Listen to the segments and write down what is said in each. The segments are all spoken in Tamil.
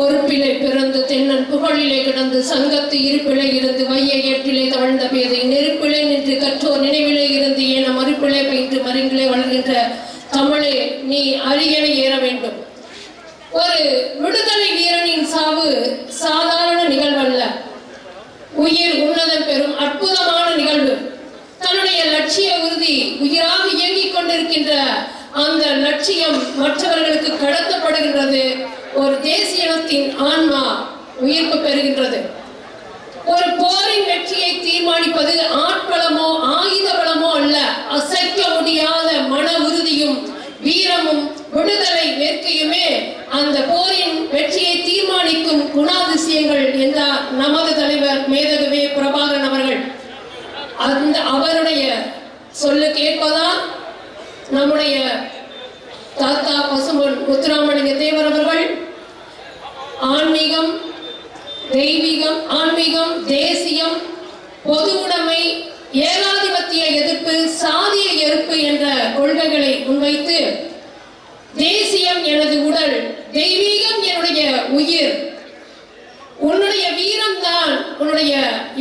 பொறுப்பிலே பிறந்து தென்னன் புகழிலே கிடந்து சங்கத்து இருப்பிலே இருந்து வைய ஏற்றிலே தவழ்ந்த பேதை நெருப்பிலே நின்று கற்றோர் நினைவிலே இருந்து ஏன மறுப்பிலே பயின்று மருங்கிலே வளர்கின்ற தமிழே நீ அரியணை ஏற வேண்டும். ஒரு விடுதலை வீரனின் சாவு சாதாரண நிகழ்வல்ல. உயிர் உன்னதம் பெறும் அற்புதமான நிகழ்வு. தன்னுடைய லட்சிய உறுதி உயிராக இயங்கிக் கொண்டிருக்கின்ற அந்த லட்சியம் மற்றவர்களுக்கு கடத்தப்படுகின்றது. ஒரு தேசியனத்தின் ஆன்மா உயிர்ப்பு பெறுகின்றது. ஒரு போரின் வெற்றியை தீர்மானிப்பது ஆட்பலமோ ஆயுத பலமோ அல்ல அசைக்க முடியாத மன உறுதியும் வீரமும் விடுதலை வேட்கையுமே அந்த போரின் வெற்றியை தீர்மானிக்கும் குணாதிசயங்கள் என்றார் நமது தலைவர் மேதகவே பிரபாகரன் அவர்கள் அந்த அவருடைய சொல்லு கேட்பதான் நம்முடைய தாத்தா பசும்பொன் முத்துராமலிங்க தேவர் அவர்கள் ஆன்மீகம் தெய்வீகம் ஆன்மீகம் தேசியம் பொது உடைமை ஏகாதிபத்திய எதிர்ப்பு சாதிய எதிர்ப்பு என்ற கொள்கைகளை முன்வைத்து தேசியம் எனது உடல் தெய்வீகம் என்னுடைய உயிர் உன்னுடைய வீரம் தான் உன்னுடைய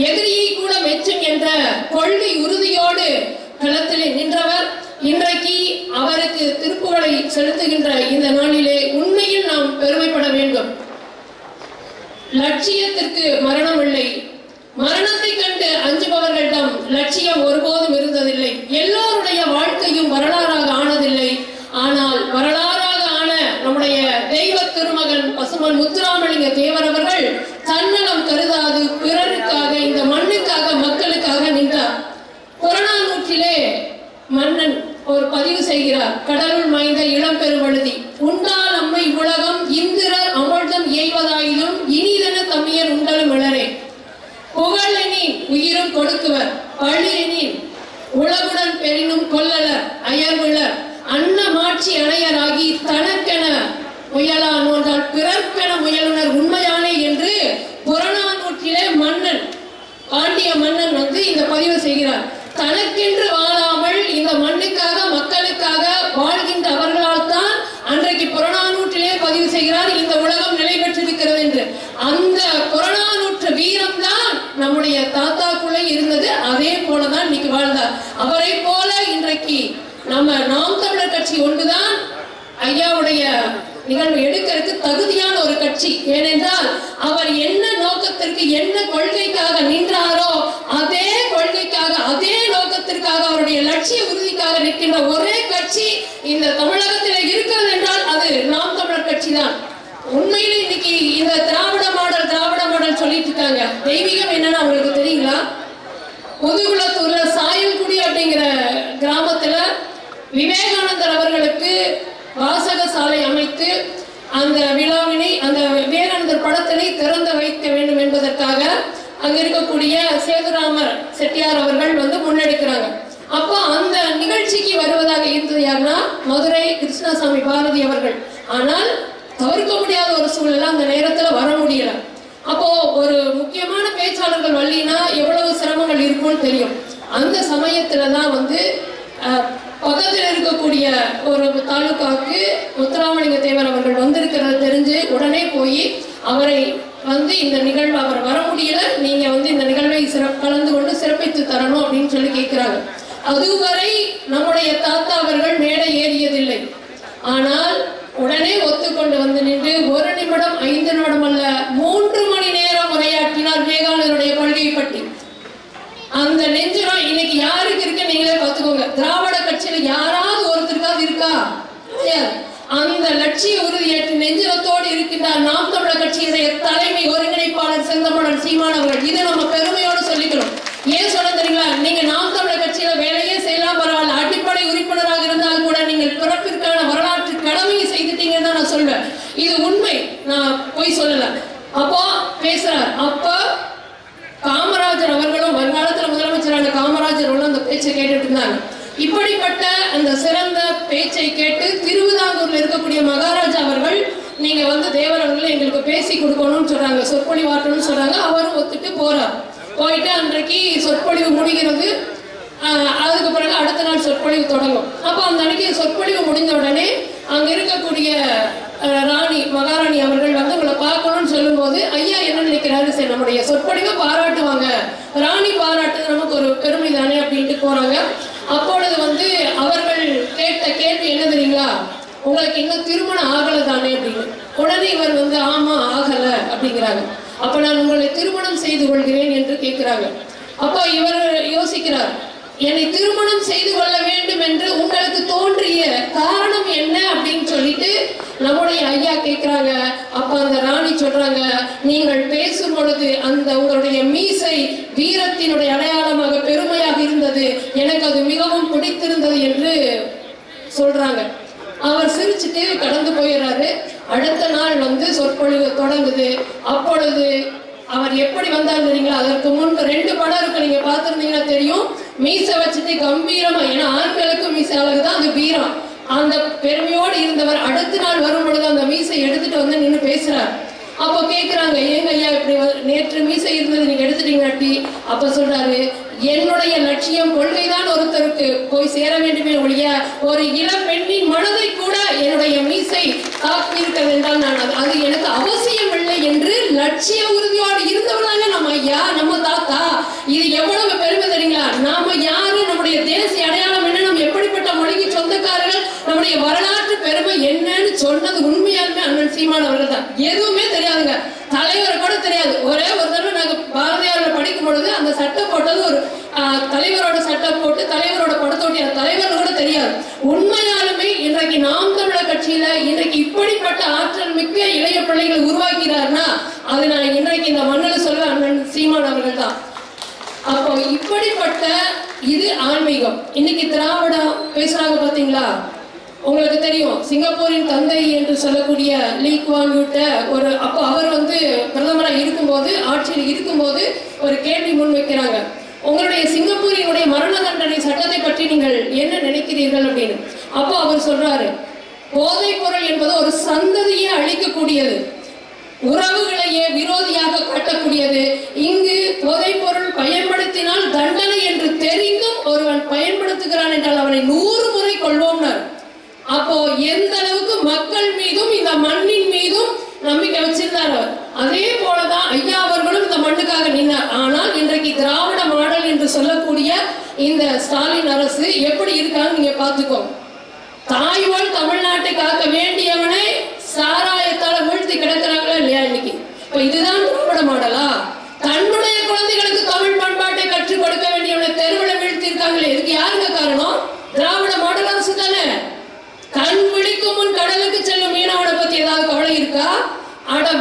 எதிரியை கூட மெச்சும் என்ற கொள்கை உறுதியோடு களத்தில் நின்றவர். இன்றைக்கு அவருக்கு திருப்புகளை செலுத்துகின்ற இந்த நாளிலே உண்மை நாம் பெருமைப்பட வேண்டும் லட்சியத்திற்கு மரணம் இல்லை மரணத்தை கண்டு அஞ்சுபவர்களிடம் லட்சியம் ஒருபோதும் இருந்ததில்லை. எல்லோருடைய வாழ்க்கையும் வரலாறாக ஆனதில்லை. ஆனால் வரலாறாக ஆன நம்முடைய தெய்வ திருமகன் பசுமன் முத்துராமலிங்க தேவர் அவர்கள் தன்னலம் கருதி கொடுக்குவர். பழியெனின் உலகுடன் பெரினும் கொல்லலர் அயர்விழர் அன்னமாட்சி அணையராகி தனக்கென முயலா நோன்றால் பிறர்க்கென முயலுனர் உண்மையானே என்று புறநானூற்றிலே மன்னன் பாண்டிய மன்னன் வந்து இந்த பதிவு செய்கிறார். தனக்கென்று வாழாமல் இந்த மண்ணுக்காக மக்களுக்காக வாழ்கின்ற அவர்களால் தான் அன்றைக்கு புறநானூற்றிலே பதிவு செய்கிறார் இந்த உலகம் நிலை பெற்றிருக்கிறது என்று அந்த புறநானூற்று வீரம் தான் நம்முடைய தாத்தாக்குள்ளே இருந்தது அதே போலதான் இன்னைக்கு வாழ்ந்தார் அவரை போல இன்றைக்கு நம்ம நாம் தமிழர் கட்சி ஒன்றுதான் ஐயாவுடைய நிகழ்வு எடுக்கிறதுக்கு தகுதியான ஒரு கட்சி ஏனென்றால் அவர் என்ன நோக்கத்திற்கு என்ன கொள்கைக்காக நின்றாரோ அதே கொள்கைக்காக அதே நோக்கத்திற்காக அவருடைய லட்சிய உறுதிக்காக நிற்கின்ற ஒரே கட்சி இந்த தமிழகத்தில் இருக்கிறது என்றால் அது நாம் தமிழர் கட்சி தான் உண்மையிலே இன்னைக்கு இந்த திராவிட மாடல் திராவிட மாடல் சொல்லிட்டு இருக்காங்க. தெய்வீகம் என்னன்னு அவங்களுக்கு தெரியுங்களா? முதுகுளத்தூர்ல சாயல்குடி அப்படிங்கிற கிராமத்துல விவேகானந்தர் அவர்களுக்கு வாசக சாலை அமைத்து அந்த விழாவினை அந்த விவேகானந்தர் படத்தினை திறந்து வைக்க வேண்டும் என்பதற்காக அங்க இருக்கக்கூடிய சேதுராமர் செட்டியார் அவர்கள் வந்து முன்னெடுக்கிறாங்க. அப்போ அந்த நிகழ்ச்சிக்கு வருவதாக இருந்தது யாருன்னா மதுரை கிருஷ்ணசாமி பாரதி அவர்கள். ஆனால் தவிர்க்க முடியாத ஒரு சூழ்நிலை அந்த நேரத்துல வர முடியல. அப்போ ஒரு முக்கியமான பேச்சாளர்கள் வரலினா எவ்வளவு சிரமங்கள் இருக்கும்னு தெரியும். அந்த சமயத்துல தான் வந்து பக்கத்தில் இருக்கக்கூடிய ஒரு தாலுகாவுக்கு முத்துராமலிங்க தேவர் அவர்கள் வந்திருக்கிறது தெரிஞ்சு உடனே போய் அவரை வந்து இந்த நிகழ்வு அவர் வர முடியல நீங்க வந்து இந்த நிகழ்வை சிறப்பு கலந்து கொண்டு சிறப்பித்து தரணும் அப்படின்னு சொல்லி கேட்கிறாங்க அதுவரை நம்முடைய தாத்தா அவர்கள் மேடை ஏறியதில்லை. ஆனால் உடனே ஒத்துக்கொண்டு வந்து நின்று ஒரு நிமிடம் ஐந்து நிமிடம் அல்ல மூன்று மணி நேரம் உரையாற்றினார் விவேகானந்தருடைய கொள்கையை பற்றி அந்த நெஞ்சுரம் இன்னைக்கு யாருக்கு இருக்கு நீங்களே பார்த்துக்கோங்க. திராவிட கட்சியில யாராவது ஒருத்தருக்காவது இருக்கா? அந்த லட்சிய உறுதியேற்று நெஞ்சுரத்தோடு இருக்கின்றார் நாம் தமிழர் கட்சியுடைய தலைமை ஒருங்கிணைப்பாளர் செந்தமணன் சீமானவர்கள் இதை நம்ம பெருமையோடு சொல்லிக்கிறோம் ஏன் சொல்ல தெரியுங்களா நீங்க நாம் தமிழர் கட்சியில வேலையே செய்யலாம் பரவாயில்ல அடிப்படை உறுப்பினராக இருந்தால் கூட நீங்கள் பிறப்பிற்கான வரலாற்று கடமையை செய்துட்டீங்கன்னு தான் நான் சொல்வேன் இது உண்மை நான் போய் சொல்லல அப்போ பேசுறார் அப்போ காமராஜர் அவர்களும் வருங்காலத்துல முதலமைச்சரான காமராஜர் அவர்களும் அந்த இருந்தாங்க இப்படிப்பட்ட அந்த சிறந்த பேச்சை கேட்டு திருவிதாங்கூர்ல இருக்கக்கூடிய மகாராஜா அவர்கள் நீங்க வந்து தேவர் எங்களுக்கு பேசி கொடுக்கணும்னு சொல்றாங்க சொற்பொழிவாற்றணும்னு சொல்றாங்க அவரும் ஒத்துட்டு போறார். போயிட்டு அன்றைக்கு சொற்பொழிவு முடிகிறது. அதுக்கு பிறகு அடுத்த நாள் சொற்பொழிவு தொடங்கும். அப்போ அந்த அன்னைக்கு சொற்பொழிவு முடிஞ்ச உடனே அங்க இருக்கக்கூடிய ராணி மகாராணி அவர்கள் வந்து உங்களை பார்க்கணும் சொல்லும்போது ஐயா என்ன நினைக்கிறாரு சரி? நம்முடைய சொற்பொழிவை பாராட்டுவாங்க. ராணி பாராட்டு நமக்கு ஒரு பெருமை தானே? அப்படின்ட்டு போறாங்க அப்பொழுது வந்து அவர்கள் கேட்ட கேள்வி என்ன தெரியுங்களா உங்களுக்கு இன்னும் திருமணம் ஆகலை தானே அப்படின்னு. உடனே இவர் வந்து ஆமா ஆகல அப்படிங்கிறாங்க. அப்ப நான் உங்களை திருமணம் செய்து கொள்கிறேன் என்று கேட்கிறாங்க அப்போ இவர் யோசிக்கிறார் என்னை திருமணம் செய்து கொள்ள வேண்டும் என்று உங்களுக்கு தோன்றிய காரணம் என்ன அப்படின்னு சொல்லிட்டு நம்முடைய ஐயா கேட்கிறாங்க அப்ப அந்த ராணி சொல்றாங்க நீங்கள் பேசும் பொழுது அந்த உங்களுடைய மீசை வீரத்தினுடைய அடையாளமாக பெருமையாக இருந்தது. எனக்கு அது மிகவும் பிடித்திருந்தது என்று சொல்றாங்க. அவர் சிரிச்சுட்டு கடந்து போயிடுறாரு அடுத்த நாள் வந்து சொற்பொழிவு தொடங்குது. அப்பொழுது அவர் எப்படி வந்தார் தெரியுங்களா? அதற்கு முன்பு ரெண்டு படம் இருக்கு. நீங்க பார்த்துருந்தீங்கன்னா தெரியும். மீசை வச்சுட்டு கம்பீரமா ஏன்னா ஆண்களுக்கு மீசை அழகு தான் அது வீரம். அந்த பெருமையோடு இருந்தவர் அடுத்த நாள் வரும் பொழுது அந்த மீசை எடுத்துட்டு வந்து நின்று பேசுறாரு. அப்போ கேக்குறாங்க ஏங்க ஐயா இப்படி நேற்று மீசை இருந்தது நீங்க எடுத்துட்டீங்களாட்டி அப்ப சொல்றாரு என்னுடைய லட்சியம் கொள்கைதான் ஒருத்தருக்கு போய் சேர வேண்டுமே ஒழிய ஒரு இளம் பெண்ணின் மனதை கூட என்னுடைய மீசை காப்பியிருக்கிறது வேண்டாம் நான் அது- எனக்கு அவசியம் இல்லை என்று லட்சிய உறுதியோடு இருந்தவர்களாங்க நம்ம ஐயா நம்ம தாத்தா. இது எவ்வளவு பெருமை தெரியுங்களா? நாம யாரு? நம்முடைய தேசிய அடையாளம் என்ன? நம்ம எப்படிப்பட்ட மொழிக்கு சொந்தக்காரர்கள்? நம்முடைய வரலாற்று பெருமை என்னன்னு சொன்னது உண்மை சீமான் அவர்கள் தான். எதுவுமே தெரியாதுங்க. தலைவர் கூட தெரியாது. ஒரே ஒரு தடவை நாங்க பாரதியார்ல படிக்கும் பொழுது அந்த சட்டை போட்டது ஒரு தலைவரோட சட்டை போட்டு தலைவரோட படத்தோட்டி அந்த தலைவர் கூட தெரியாது. உண்மையாலுமே இன்றைக்கு நாம் தமிழர் கட்சியில இன்றைக்கு இப்படிப்பட்ட ஆற்றல் மிக்க இளைய பிள்ளைகளை உருவாக்கிறார்னா அது நான் இன்றைக்கு இந்த மண்ணில் சொல்ல அண்ணன் சீமான் அவர்கள் தான். அப்போ இப்படிப்பட்ட இது ஆன்மீகம். இன்னைக்கு திராவிடம் பேசுறாங்க பாத்தீங்களா உங்களுக்கு தெரியும் சிங்கப்பூரின் தந்தை என்று சொல்லக்கூடிய லீ குவான் யூட்ட ஒரு அப்போ அவர் வந்து பிரதமராக இருக்கும்போது ஆட்சியில் இருக்கும்போது ஒரு கேள்வி முன்வைக்கிறாங்க உங்களுடைய சிங்கப்பூரினுடைய மரண தண்டனை சட்டத்தை பற்றி நீங்கள் என்ன நினைக்கிறீர்கள் அப்படின்னு? அப்போ அவர் சொல்றாரு போதைப் பொருள் என்பது ஒரு சந்ததியை அழிக்கக்கூடியது. உறவுகளையே விரோதியாக காட்டக்கூடியது. இங்கு போதைப் பொருள் பயன்படுத்தினால் தண்டனை என்று தெரிந்தும் ஒருவன் பயன்படுத்துகிறான் என்றால் அவனை நூறு முறை கொள்வோம்னார் அப்போ எந்த அளவுக்கு மக்கள் மீதும் இந்த மண்ணின் மீதும் நம்பிக்கை வச்சிருந்தார் அவர். அதே போலதான் ஐயா அவர்களும் இந்த மண்ணுக்காக நின்றார் ஆனால் இன்றைக்கு திராவிட மாடல் என்று சொல்லக்கூடிய இந்த ஸ்டாலின் அரசு எப்படி இருக்காங்க நீங்க பாத்துக்கோ தாய்வாள் தமிழ்நாட்டை காக்க வேண்டியவனை சாராயத்தால வீழ்த்தி கிடக்குறாங்களா இல்லையா இன்னைக்கு? இப்ப இதுதான் திராவிட மாடலா?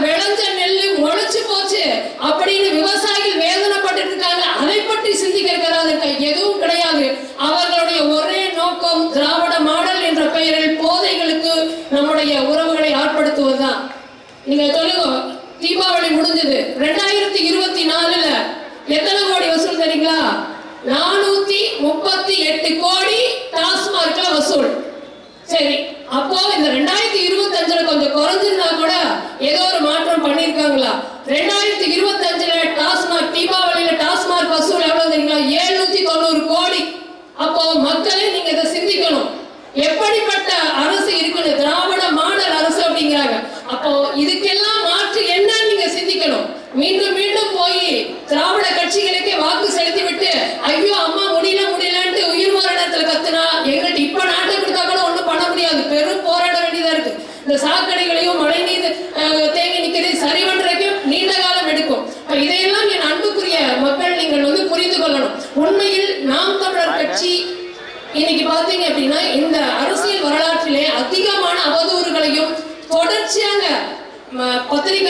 விளைஞ்ச நெல்லு முளைச்சு போச்சு அப்படின்னு விவசாயிகள் வேதனைப்பட்டு இருக்காங்க அதை பற்றி சிந்திக்க இருக்கிறாங்க எதுவும் கிடையாது. அவர்களுடைய ஒரே நோக்கம் திராவிட மாடல் என்ற பெயரில் போதைகளுக்கு நம்முடைய உறவுகளை ஆட்படுத்துவதுதான். நீங்க சொல்லுங்க தீபாவளி முடிஞ்சது. ரெண்டாயிரத்தி இருபத்தி நாலுல எத்தனை கோடி வசூல் தெரியுங்களா? நானூத்தி முப்பத்தி எட்டு கோடி டாஸ்மார்க்ல வசூல். சரி அப்போ இந்த ரெண்டாயிரத்தி இருபத்தி அஞ்சுல கொஞ்சம் குறைஞ்சிருந்தா கூட சொல்றாங்களா ரெண்டாயிரத்தி இருபத்தி அஞ்சுல டாஸ்மாக் தீபாவளியில டாஸ்மாக் வசூல் எவ்வளவு தெரியுங்களா? எழுநூத்தி தொண்ணூறு கோடி. அப்போ மக்களே நீங்க இதை சிந்திக்கணும். எப்படிப்பட்ட அரசு இருக்கணும் திராவிட மாடல் அரசு அப்படிங்கிறாங்க. அப்போ இதுக்கெல்லாம் மாற்று என்னன்னு நீங்க சிந்திக்கணும். மீண்டும் மீண்டும் போய் திராவிட கட்சிகளை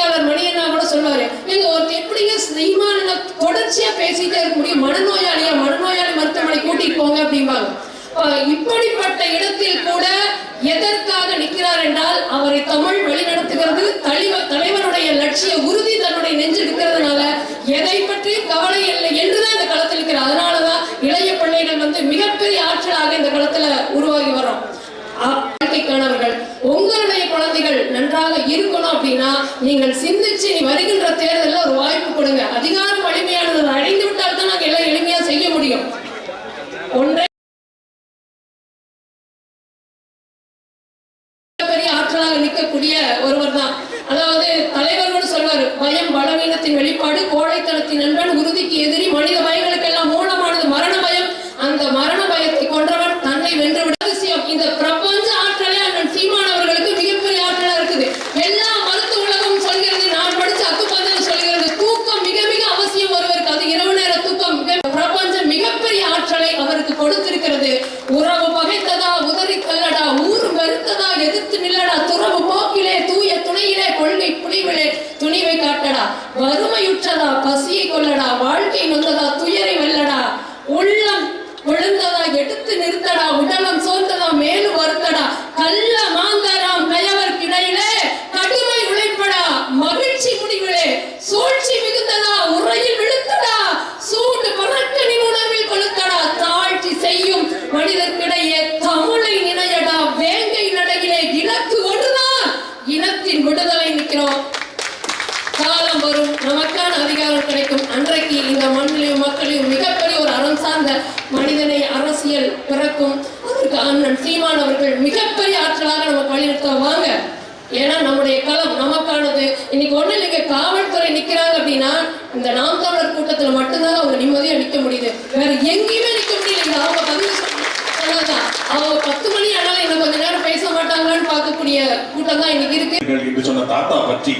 பத்திரிகையாளர் மணியண்ணா கூட சொல்லுவாரு நீங்க ஒருத்தர் எப்படிங்க சீமான தொடர்ச்சியா பேசிட்டே இருக்க முடியும் மனநோயாளி அரசியல்வாதிகள் நன்றாக இருக்கணும் அப்படின்னா நீங்கள் சிந்திச்சு வருகின்ற தேர்தலில் ஒரு வாய்ப்பு கொடுங்க. அதிகாரம் வலிமையானது அடைந்து விட்டால் தான் நாங்கள் எல்லாம் எளிமையா செய்ய முடியும். ஒன்றே நிற்கக்கூடிய ஒருவர் தான். அதாவது தலைவர்கள் சொல்வார் பயம் பலவீனத்தின் வெளிப்பாடு கோழைத்தனத்தின் நண்பன் உறுதிக்கு எதிரி சீமான் அவர்கள் மிகப்பெரிய ஆற்றலாக நம்ம பணியிடத்தோம் வாங்க ஏன்னா நம்முடைய களம் நமக்கானது. இன்னைக்கு ஒண்ணு இல்லைங்க காவல்துறை நிக்கிறாங்க அப்படின்னா இந்த நாம் தமிழர் கூட்டத்துல மட்டும்தான் அவங்க நிம்மதியா நிக்க முடியுது. வேற எங்கேயுமே நிக்க முடியல. அவங்க பதில் அவங்க பத்து மணி ஆனாலும் என்ன கொஞ்ச நேரம் பேச மாட்டாங்களான்னு பார்க்கக்கூடிய கூட்டம் தான் இன்னைக்கு இருக்கு. சொன்ன தாத்தா பற்றி